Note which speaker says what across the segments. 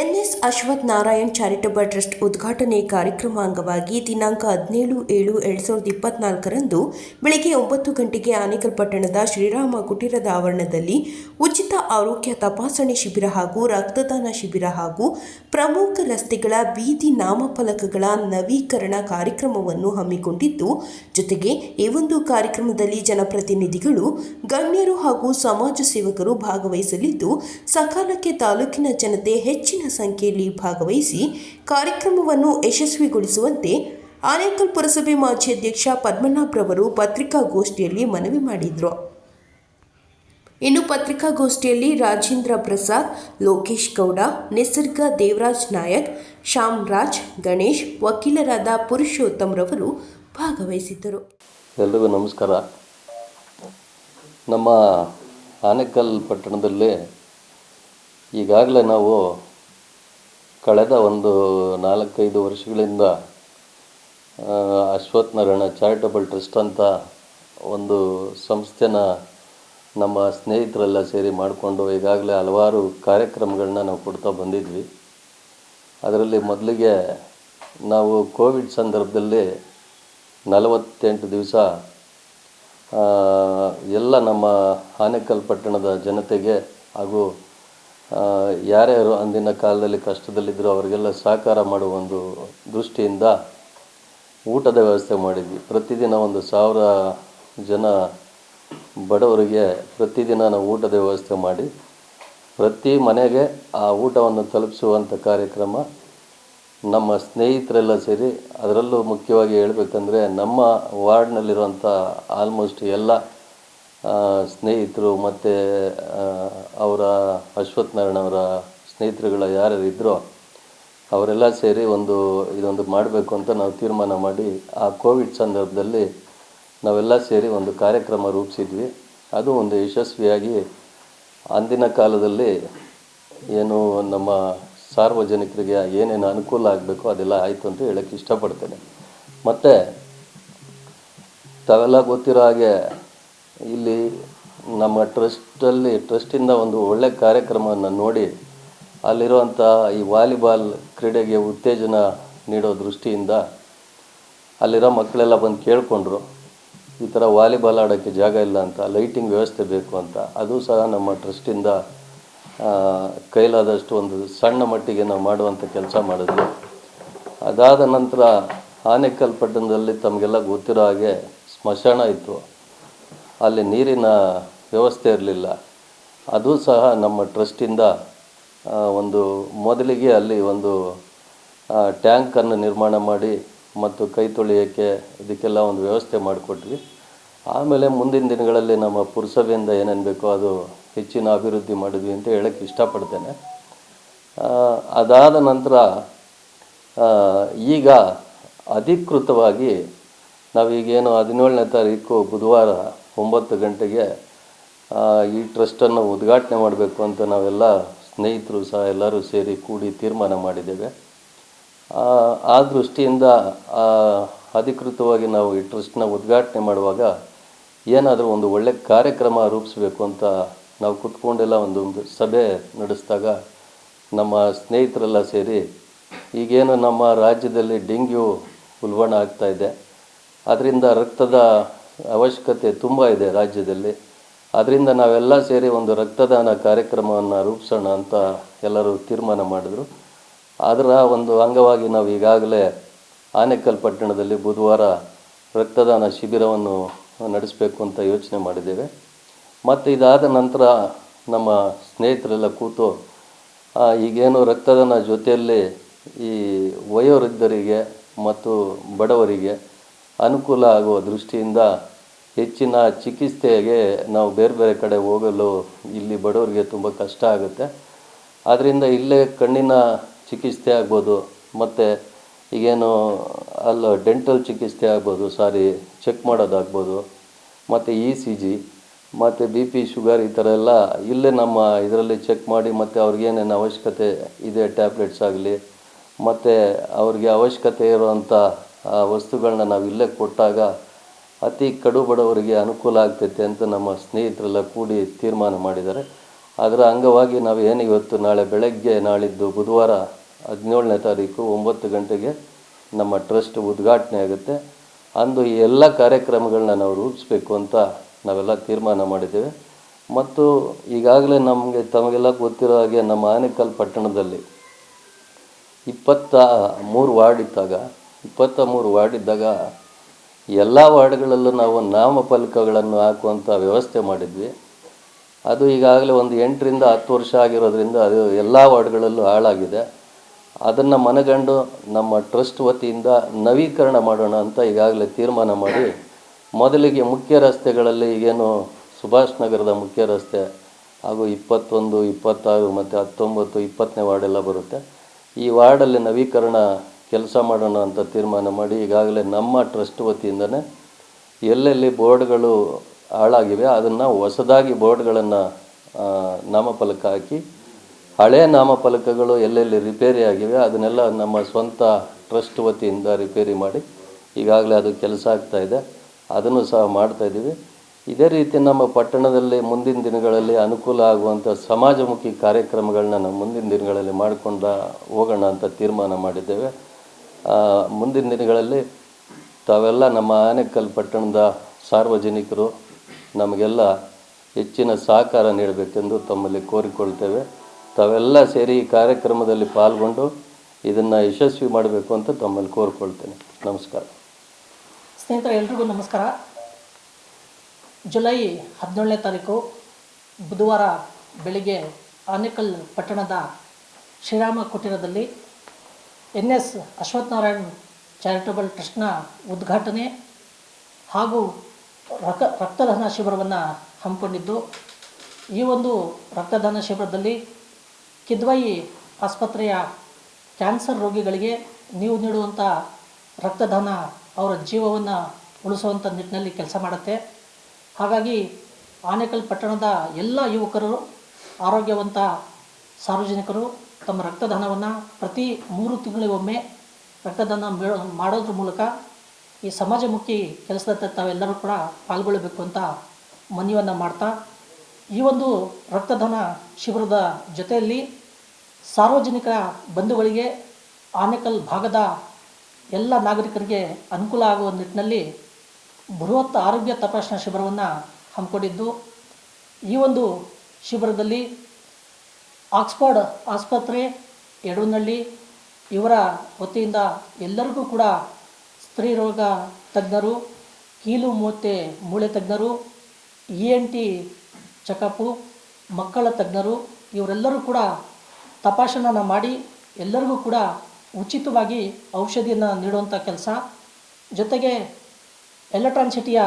Speaker 1: N S Ashwath Narayan charitable trust ಉದ್ಘಾಟನೆ ಕಾರ್ಯಕ್ರಮ ಅಂಗವಾಗಿ ದಿನಾಂಕ ಹದಿನೇಳು ಏಳು ಎರಡ್ ಸಾವಿರದ ಇಪ್ಪತ್ನಾಲ್ಕರಂದು ಬೆಳಗ್ಗೆ ಒಂಬತ್ತು ಗಂಟೆಗೆ ಆನೇಕಲ್ ಪಟ್ಟಣದ ಶ್ರೀರಾಮ ಕುಟೀರದ ಆವರಣದಲ್ಲಿ ಉಚಿತ ಆರೋಗ್ಯ ತಪಾಸಣೆ ಶಿಬಿರ ಹಾಗೂ ರಕ್ತದಾನ ಶಿಬಿರ ಹಾಗೂ ಪ್ರಮುಖ ರಸ್ತೆಗಳ ಬೀದಿ ನಾಮಫಲಕಗಳ ನವೀಕರಣ ಕಾರ್ಯಕ್ರಮವನ್ನು ಹಮ್ಮಿಕೊಂಡಿದ್ದು, ಜೊತೆಗೆ ಈ ಒಂದು ಕಾರ್ಯಕ್ರಮದಲ್ಲಿ ಜನಪ್ರತಿನಿಧಿಗಳು, ಗಣ್ಯರು ಹಾಗೂ ಸಮಾಜ ಸೇವಕರು ಭಾಗವಹಿಸಲಿದ್ದು, ಸಕಾಲಕ್ಕೆ ತಾಲೂಕಿನ ಜನತೆ ಹೆಚ್ಚಿನ ಸಂಖ್ಯೆಯಲ್ಲಿ ಭಾಗವಹಿಸಿ ಕಾರ್ಯಕ್ರಮವನ್ನು ಯಶಸ್ವಿಗೊಳಿಸುವಂತೆ ಆನೇಕಲ್ ಪುರಸಭೆ ಮಾಜಿ ಅಧ್ಯಕ್ಷ ಪದ್ಮನಾಭರವರು ಪತ್ರಿಕಾಗೋಷ್ಠಿಯಲ್ಲಿ ಮನವಿ ಮಾಡಿದರು. ಇನ್ನು ಪತ್ರಿಕಾಗೋಷ್ಠಿಯಲ್ಲಿ ರಾಜೇಂದ್ರ ಪ್ರಸಾದ್, ಲೋಕೇಶ್ ಗೌಡ, ನಿಸರ್ಗ ದೇವರಾಜ್ ನಾಯಕ್ ಶ್ಯಾಮ್ ರಾಜ್ ಗಣೇಶ್ ವಕೀಲರಾದ ಪುರುಷೋತ್ತಮ್ರವರು ಭಾಗವಹಿಸಿದ್ದರು.
Speaker 2: ಎಲ್ಲರಿಗೂ ನಮಸ್ಕಾರ. ನಮ್ಮ ಆನೇಕಲ್ ಪಟ್ಟಣದಲ್ಲೇ ಈಗಾಗಲೇ ನಾವು ಕಳೆದ ಒಂದು ನಾಲ್ಕೈದು ವರ್ಷಗಳಿಂದ ಅಶ್ವತ್ಥ ನಾರಾಯಣ ಚಾರಿಟಬಲ್ ಟ್ರಸ್ಟ್ ಅಂತ ಒಂದು ಸಂಸ್ಥೆನ ನಮ್ಮ ಸ್ನೇಹಿತರೆಲ್ಲ ಸೇರಿ ಮಾಡಿಕೊಂಡು ಈಗಾಗಲೇ ಹಲವಾರು ಕಾರ್ಯಕ್ರಮಗಳನ್ನ ನಾವು ಕೊಡ್ತಾ ಬಂದಿದ್ವಿ. ಅದರಲ್ಲಿ ಮೊದಲಿಗೆ ನಾವು ಕೋವಿಡ್ ಸಂದರ್ಭದಲ್ಲಿ ನಲವತ್ತೆಂಟು ದಿವಸ ಎಲ್ಲ ನಮ್ಮ ಆನೇಕಲ್ ಪಟ್ಟಣದ ಜನತೆಗೆ ಹಾಗೂ ಯಾರ್ಯಾರು ಅಂದಿನ ಕಾಲದಲ್ಲಿ ಕಷ್ಟದಲ್ಲಿದ್ದರೂ ಅವರಿಗೆಲ್ಲ ಸಹಕಾರ ಮಾಡುವ ಒಂದು ದೃಷ್ಟಿಯಿಂದ ಊಟದ ವ್ಯವಸ್ಥೆ ಮಾಡಿದ್ವಿ. ಪ್ರತಿದಿನ ಒಂದು ಸಾವಿರ ಜನ ಬಡವರಿಗೆ ಪ್ರತಿದಿನ ನಾವು ಊಟದ ವ್ಯವಸ್ಥೆ ಮಾಡಿ, ಪ್ರತಿ ಮನೆಗೆ ಆ ಊಟವನ್ನು ತಲುಪಿಸುವಂಥ ಕಾರ್ಯಕ್ರಮ ನಮ್ಮ ಸ್ನೇಹಿತರೆಲ್ಲ ಸೇರಿ, ಅದರಲ್ಲೂ ಮುಖ್ಯವಾಗಿ ಹೇಳಬೇಕಂದ್ರೆ ನಮ್ಮ ವಾರ್ಡ್ನಲ್ಲಿರುವಂಥ ಆಲ್ಮೋಸ್ಟ್ ಎಲ್ಲ ಸ್ನೇಹಿತರು ಮತ್ತು ಅವರ ಅಶ್ವಥ್ ನಾರಾಯಣ ಅವರ ಸ್ನೇಹಿತರುಗಳ ಯಾರ್ಯಾರು ಇದ್ದರೋ ಅವರೆಲ್ಲ ಸೇರಿ ಒಂದು ಇದೊಂದು ಮಾಡಬೇಕು ಅಂತ ನಾವು ತೀರ್ಮಾನ ಮಾಡಿ ಆ ಕೋವಿಡ್ ಸಂದರ್ಭದಲ್ಲಿ ನಾವೆಲ್ಲ ಸೇರಿ ಒಂದು ಕಾರ್ಯಕ್ರಮ ರೂಪಿಸಿದ್ವಿ. ಅದು ಒಂದು ಯಶಸ್ವಿಯಾಗಿ ಅಂದಿನ ಕಾಲದಲ್ಲಿ ಏನು ನಮ್ಮ ಸಾರ್ವಜನಿಕರಿಗೆ ಏನೇನು ಅನುಕೂಲ ಆಗಬೇಕು ಅದೆಲ್ಲ ಆಯಿತು ಅಂತ ಹೇಳೋಕ್ಕೆ ಇಷ್ಟಪಡ್ತೇನೆ. ಮತ್ತು ತಾವೆಲ್ಲ ಗೊತ್ತಿರೋ ಹಾಗೆ ಇಲ್ಲಿ ನಮ್ಮ ಟ್ರಸ್ಟಲ್ಲಿ, ಟ್ರಸ್ಟಿಂದ ಒಂದು ಒಳ್ಳೆ ಕಾರ್ಯಕ್ರಮವನ್ನು ನೋಡಿ ಅಲ್ಲಿರುವಂಥ ಈ ವಾಲಿಬಾಲ್ ಕ್ರೀಡೆಗೆ ಉತ್ತೇಜನ ನೀಡೋ ದೃಷ್ಟಿಯಿಂದ ಅಲ್ಲಿರೋ ಮಕ್ಕಳೆಲ್ಲ ಬಂದು ಕೇಳಿಕೊಂಡ್ರು, ಈ ಥರ ವಾಲಿಬಾಲ್ ಆಡೋಕ್ಕೆ ಜಾಗ ಇಲ್ಲ ಅಂತ, ಲೈಟಿಂಗ್ ವ್ಯವಸ್ಥೆ ಬೇಕು ಅಂತ. ಅದು ಸಹ ನಮ್ಮ ಟ್ರಸ್ಟಿಂದ ಕೈಲಾದಷ್ಟು ಒಂದು ಸಣ್ಣ ಮಟ್ಟಿಗೆ ನಾವು ಮಾಡುವಂಥ ಕೆಲಸ ಮಾಡಿದ್ವಿ. ಅದಾದ ನಂತರ ಆನೇಕಲ್ ಪಟ್ಟಣದಲ್ಲಿ ತಮಗೆಲ್ಲ ಗೊತ್ತಿರೋ ಹಾಗೆ ಸ್ಮಶಾನ ಇತ್ತು. ಅಲ್ಲಿ ನೀರಿನ ವ್ಯವಸ್ಥೆ ಇರಲಿಲ್ಲ. ಅದು ಸಹ ನಮ್ಮ ಟ್ರಸ್ಟಿಂದ ಒಂದು ಮೊದಲಿಗೆ ಅಲ್ಲಿ ಒಂದು ಟ್ಯಾಂಕನ್ನು ನಿರ್ಮಾಣ ಮಾಡಿ ಮತ್ತು ಕೈ ತೊಳೆಯೋಕ್ಕೆ ಇದಕ್ಕೆಲ್ಲ ಒಂದು ವ್ಯವಸ್ಥೆ ಮಾಡಿಕೊಟ್ವಿ. ಆಮೇಲೆ ಮುಂದಿನ ದಿನಗಳಲ್ಲಿ ನಮ್ಮ ಪುರಸಭೆಯಿಂದ ಏನೇನು ಬೇಕೋ ಅದು ಹೆಚ್ಚಿನ ಅಭಿವೃದ್ಧಿ ಮಾಡಿದ್ವಿ ಅಂತ ಹೇಳಕ್ಕೆ ಇಷ್ಟಪಡ್ತೇನೆ. ಅದಾದ ನಂತರ ಈಗ ಅಧಿಕೃತವಾಗಿ ನಾವೀಗೇನು ಹದಿನೇಳನೇ ತಾರೀಕು ಬುಧವಾರ ಒಂಬತ್ತು ಗಂಟೆಗೆ ಈ ಟ್ರಸ್ಟನ್ನು ಉದ್ಘಾಟನೆ ಮಾಡಬೇಕು ಅಂತ ನಾವೆಲ್ಲ ಸ್ನೇಹಿತರು ಸಹ ಎಲ್ಲರೂ ಸೇರಿ ಕೂಡಿ ತೀರ್ಮಾನ ಮಾಡಿದ್ದೇವೆ. ಆ, ದೃಷ್ಟಿಯಿಂದ ಅಧಿಕೃತವಾಗಿ ನಾವು ಈ ಟ್ರಸ್ಟ್ನ ಉದ್ಘಾಟನೆ ಮಾಡುವಾಗ ಏನಾದರೂ ಒಂದು ಒಳ್ಳೆ ಕಾರ್ಯಕ್ರಮ ರೂಪಿಸಬೇಕು ಅಂತ ನಾವು ಕುತ್ಕೊಂಡೆಲ್ಲ ಒಂದು ಸಭೆ ನಡೆಸಿದಾಗ ನಮ್ಮ ಸ್ನೇಹಿತರೆಲ್ಲ ಸೇರಿ ಈಗೇನು ನಮ್ಮ ರಾಜ್ಯದಲ್ಲಿ ಡೆಂಗ್ಯೂ ಉಲ್ಬಣ ಇದೆ. ಅದರಿಂದ ರಕ್ತದ ಅವಶ್ಯಕತೆ ತುಂಬ ಇದೆ ರಾಜ್ಯದಲ್ಲಿ. ಅದರಿಂದ ನಾವೆಲ್ಲ ಸೇರಿ ಒಂದು ರಕ್ತದಾನ ಕಾರ್ಯಕ್ರಮವನ್ನು ರೂಪಿಸೋಣ ಅಂತ ಎಲ್ಲರೂ ತೀರ್ಮಾನ ಮಾಡಿದ್ರು. ಅದರ ಒಂದು ಅಂಗವಾಗಿ ನಾವು ಈಗಾಗಲೇ ಆನೇಕಲ್ ಪಟ್ಟಣದಲ್ಲಿ ಬುಧವಾರ ರಕ್ತದಾನ ಶಿಬಿರವನ್ನು ನಡೆಸಬೇಕು ಅಂತ ಯೋಚನೆ ಮಾಡಿದ್ದೇವೆ. ಮತ್ತು ಇದಾದ ನಂತರ ನಮ್ಮ ಸ್ನೇಹಿತರೆಲ್ಲ ಕೂತು ಈಗೇನು ರಕ್ತದಾನ ಜೊತೆಯಲ್ಲಿ ಈ ವಯೋವೃದ್ಧರಿಗೆ ಮತ್ತು ಬಡವರಿಗೆ ಅನುಕೂಲ ಆಗುವ ದೃಷ್ಟಿಯಿಂದ ಹೆಚ್ಚಿನ ಚಿಕಿತ್ಸೆಗೆ ನಾವು ಬೇರೆ ಬೇರೆ ಕಡೆ ಹೋಗಲು ಇಲ್ಲಿ ಬಡವರಿಗೆ ತುಂಬ ಕಷ್ಟ ಆಗುತ್ತೆ. ಆದ್ದರಿಂದ ಇಲ್ಲೇ ಕಣ್ಣಿನ ಚಿಕಿತ್ಸೆ ಆಗ್ಬೋದು, ಮತ್ತು ಈಗೇನು ಅಲ್ಲ, ಡೆಂಟಲ್ ಚಿಕಿತ್ಸೆ ಆಗ್ಬೋದು, ಸಾರಿ, ಚೆಕ್ ಮಾಡೋದಾಗ್ಬೋದು, ಮತ್ತು ಇ ಸಿ ಜಿ, ಮತ್ತು ಬಿ ಪಿ, ಶುಗರ್ ಈ ಥರ ಎಲ್ಲ ಇಲ್ಲೇ ನಮ್ಮ ಇದರಲ್ಲಿ ಚೆಕ್ ಮಾಡಿ, ಮತ್ತು ಅವ್ರಿಗೇನೇನು ಅವಶ್ಯಕತೆ ಇದೆ, ಟ್ಯಾಬ್ಲೆಟ್ಸ್ ಆಗಲಿ, ಮತ್ತು ಅವ್ರಿಗೆ ಅವಶ್ಯಕತೆ ಇರುವಂಥ ವಸ್ತುಗಳನ್ನ ನಾವು ಇಲ್ಲೇ ಕೊಟ್ಟಾಗ ಅತಿ ಕಡು ಬಡವರಿಗೆ ಅನುಕೂಲ ಆಗ್ತೈತೆ ಅಂತ ನಮ್ಮ ಸ್ನೇಹಿತರೆಲ್ಲ ಕೂಡಿ ತೀರ್ಮಾನ ಮಾಡಿದ್ದಾರೆ. ಅದರ ಅಂಗವಾಗಿ ನಾವು ಏನು ಇವತ್ತು ನಾಳೆ ಬೆಳಗ್ಗೆ ನಾಳಿದ್ದು ಬುಧವಾರ ಹದಿನೇಳನೇ ತಾರೀಕು ಒಂಬತ್ತು ಗಂಟೆಗೆ ನಮ್ಮ ಟ್ರಸ್ಟ್ ಉದ್ಘಾಟನೆ ಆಗುತ್ತೆ. ಅಂದು ಈ ಎಲ್ಲ ಕಾರ್ಯಕ್ರಮಗಳನ್ನ ನಾವು ರೂಪಿಸ್ಬೇಕು ಅಂತ ನಾವೆಲ್ಲ ತೀರ್ಮಾನ ಮಾಡಿದ್ದೇವೆ. ಮತ್ತು ಈಗಾಗಲೇ ನಮಗೆ ತಮಗೆಲ್ಲ ಗೊತ್ತಿರೋ ಹಾಗೆ ನಮ್ಮ ಆನೇಕಲ್ ಪಟ್ಟಣದಲ್ಲಿ ಇಪ್ಪತ್ತ ಮೂರು ವಾರ್ಡ್ ಇದ್ದಾಗ, ಇಪ್ಪತ್ತ ಮೂರು ವಾರ್ಡ್ ಇದ್ದಾಗ ಎಲ್ಲ ವಾರ್ಡ್ಗಳಲ್ಲೂ ನಾವು ನಾಮಫಲಕಗಳನ್ನು ಹಾಕುವಂಥ ವ್ಯವಸ್ಥೆ ಮಾಡಿದ್ವಿ. ಅದು ಈಗಾಗಲೇ ಒಂದು ಎಂಟರಿಂದ ಹತ್ತು ವರ್ಷ ಆಗಿರೋದ್ರಿಂದ ಅದು ಎಲ್ಲ ವಾರ್ಡ್ಗಳಲ್ಲೂ ಹಾಳಾಗಿದೆ. ಅದನ್ನು ಮನಗಂಡು ನಮ್ಮ ಟ್ರಸ್ಟ್ ವತಿಯಿಂದ ನವೀಕರಣ ಮಾಡೋಣ ಅಂತ ಈಗಾಗಲೇ ತೀರ್ಮಾನ ಮಾಡಿ, ಮೊದಲಿಗೆ ಮುಖ್ಯ ರಸ್ತೆಗಳಲ್ಲಿ ಈಗೇನು ಸುಭಾಷ್ ನಗರದ ಮುಖ್ಯ ರಸ್ತೆ ಹಾಗೂ ಇಪ್ಪತ್ತೊಂದು, ಇಪ್ಪತ್ತಾರು ಮತ್ತು ಹತ್ತೊಂಬತ್ತು, ಇಪ್ಪತ್ತನೇ ವಾರ್ಡೆಲ್ಲ ಬರುತ್ತೆ. ಈ ವಾರ್ಡಲ್ಲಿ ನವೀಕರಣ ಕೆಲಸ ಮಾಡೋಣ ಅಂತ ತೀರ್ಮಾನ ಮಾಡಿ ಈಗಾಗಲೇ ನಮ್ಮ ಟ್ರಸ್ಟ್ ವತಿಯಿಂದನೇ ಎಲ್ಲೆಲ್ಲಿ ಬೋರ್ಡ್ಗಳು ಹಾಳಾಗಿವೆ ಅದನ್ನು ಹೊಸದಾಗಿ ಬೋರ್ಡ್ಗಳನ್ನು ನಾಮಫಲಕ ಹಾಕಿ ಹಳೆ ನಾಮಫಲಕಗಳು ಎಲ್ಲೆಲ್ಲಿ ರಿಪೇರಿ ಆಗಿವೆ ಅದನ್ನೆಲ್ಲ ನಮ್ಮ ಸ್ವಂತ ಟ್ರಸ್ಟ್ ವತಿಯಿಂದ ರಿಪೇರಿ ಮಾಡಿ ಈಗಾಗಲೇ ಅದು ಕೆಲಸ ಆಗ್ತಾ ಇದೆ, ಅದನ್ನು ಸಹ ಮಾಡ್ತಾ ಇದ್ದೀವಿ. ಇದೇ ರೀತಿ ನಮ್ಮ ಪಟ್ಟಣದಲ್ಲಿ ಮುಂದಿನ ದಿನಗಳಲ್ಲಿ ಅನುಕೂಲ ಆಗುವಂಥ ಸಮಾಜಮುಖಿ ಕಾರ್ಯಕ್ರಮಗಳನ್ನ ನಾವು ಮುಂದಿನ ದಿನಗಳಲ್ಲಿ ಮಾಡಿಕೊಂಡ ಹೋಗೋಣ ಅಂತ ತೀರ್ಮಾನ ಮಾಡಿದ್ದೇವೆ. ಮುಂದಿನ ದಿನಗಳಲ್ಲಿ ತಾವೆಲ್ಲ ನಮ್ಮ ಆನೇಕಲ್ ಪಟ್ಟಣದ ಸಾರ್ವಜನಿಕರು ನಮಗೆಲ್ಲ ಹೆಚ್ಚಿನ ಸಹಕಾರ ನೀಡಬೇಕೆಂದು ತಮ್ಮಲ್ಲಿ ಕೋರಿಕೊಳ್ತೇವೆ. ತಾವೆಲ್ಲ ಸೇರಿ ಈ ಕಾರ್ಯಕ್ರಮದಲ್ಲಿ ಪಾಲ್ಗೊಂಡು ಇದನ್ನು ಯಶಸ್ವಿ ಮಾಡಬೇಕು ಅಂತ ತಮ್ಮಲ್ಲಿ ಕೋರಿಕೊಳ್ತೇನೆ. ನಮಸ್ಕಾರ.
Speaker 3: ಸ್ನೇಹಿತರೆ, ಎಲ್ರಿಗೂ ನಮಸ್ಕಾರ. ಜುಲೈ ಹದಿನೇಳನೇ ತಾರೀಕು ಬುಧವಾರ ಬೆಳಿಗ್ಗೆ ಆನೇಕಲ್ ಪಟ್ಟಣದ ಶ್ರೀರಾಮ ಕುಟೀರದಲ್ಲಿ ಎನ್ ಎಸ್ ಅಶ್ವತ್ಥನಾರಾಯಣ್ ಚಾರಿಟಬಲ್ ಟ್ರಸ್ಟ್ನ ಉದ್ಘಾಟನೆ ಹಾಗೂ ರಕ, ರಕ್ತದಾನ ಶಿಬಿರವನ್ನು ಹಮ್ಮಿಕೊಂಡಿದ್ದು, ಈ ಒಂದು ರಕ್ತದಾನ ಶಿಬಿರದಲ್ಲಿ ಕಿದ್ವಾಯಿ ಆಸ್ಪತ್ರೆಯ ಕ್ಯಾನ್ಸರ್ ರೋಗಿಗಳಿಗೆ ನೀವು ನೀಡುವಂಥ ರಕ್ತದಾನ ಅವರ ಜೀವವನ್ನು ಉಳಿಸುವಂಥ ನಿಟ್ಟಿನಲ್ಲಿ ಕೆಲಸ ಮಾಡುತ್ತೆ. ಹಾಗಾಗಿ ಆನೇಕಲ್ ಪಟ್ಟಣದ ಎಲ್ಲ ಯುವಕರು, ಆರೋಗ್ಯವಂತ ಸಾರ್ವಜನಿಕರು ತಮ್ಮ ರಕ್ತದಾನವನ್ನು ಪ್ರತಿ ಮೂರು ತಿಂಗಳಿಗೊಮ್ಮೆ ರಕ್ತದಾನ ಮಾಡೋದ್ರ ಮೂಲಕ ಈ ಸಮಾಜಮುಖಿ ಕೆಲಸದ ತಾವೆಲ್ಲರೂ ಕೂಡ ಪಾಲ್ಗೊಳ್ಳಬೇಕು ಅಂತ ಮನವಿಯನ್ನು ಮಾಡ್ತಾ, ಈ ಒಂದು ರಕ್ತದಾನ ಶಿಬಿರದ ಜೊತೆಯಲ್ಲಿ ಸಾರ್ವಜನಿಕ ಬಂಧುಗಳಿಗೆ ಆನೇಕಲ್ ಭಾಗದ ಎಲ್ಲ ನಾಗರಿಕರಿಗೆ ಅನುಕೂಲ ಆಗುವ ನಿಟ್ಟಿನಲ್ಲಿ ಬೃಹತ್ ಆರೋಗ್ಯ ತಪಾಸಣಾ ಶಿಬಿರವನ್ನು ಹಮ್ಮಿಕೊಂಡಿದ್ದು, ಈ ಒಂದು ಶಿಬಿರದಲ್ಲಿ ಆಕ್ಸ್ಫರ್ಡ್ ಆಸ್ಪತ್ರೆ ಯಡೂನಹಳ್ಳಿ ಇವರ ವತಿಯಿಂದ ಎಲ್ಲರಿಗೂ ಕೂಡ ಸ್ತ್ರೀ ರೋಗ ತಜ್ಞರು, ಕೀಲು ಮೂತೆ ಮೂಳೆ ತಜ್ಞರು, ಇ ಎನ್ ಟಿ ಚೆಕಪ್ಪು, ಮಕ್ಕಳ ತಜ್ಞರು, ಇವರೆಲ್ಲರೂ ಕೂಡ ತಪಾಸಣೆಯನ್ನು ಮಾಡಿ ಎಲ್ಲರಿಗೂ ಕೂಡ ಉಚಿತವಾಗಿ ಔಷಧಿಯನ್ನು ನೀಡುವಂಥ ಕೆಲಸ. ಜೊತೆಗೆ ಎಲೆಕ್ಟ್ರಾನ್ ಸಿಟಿಯ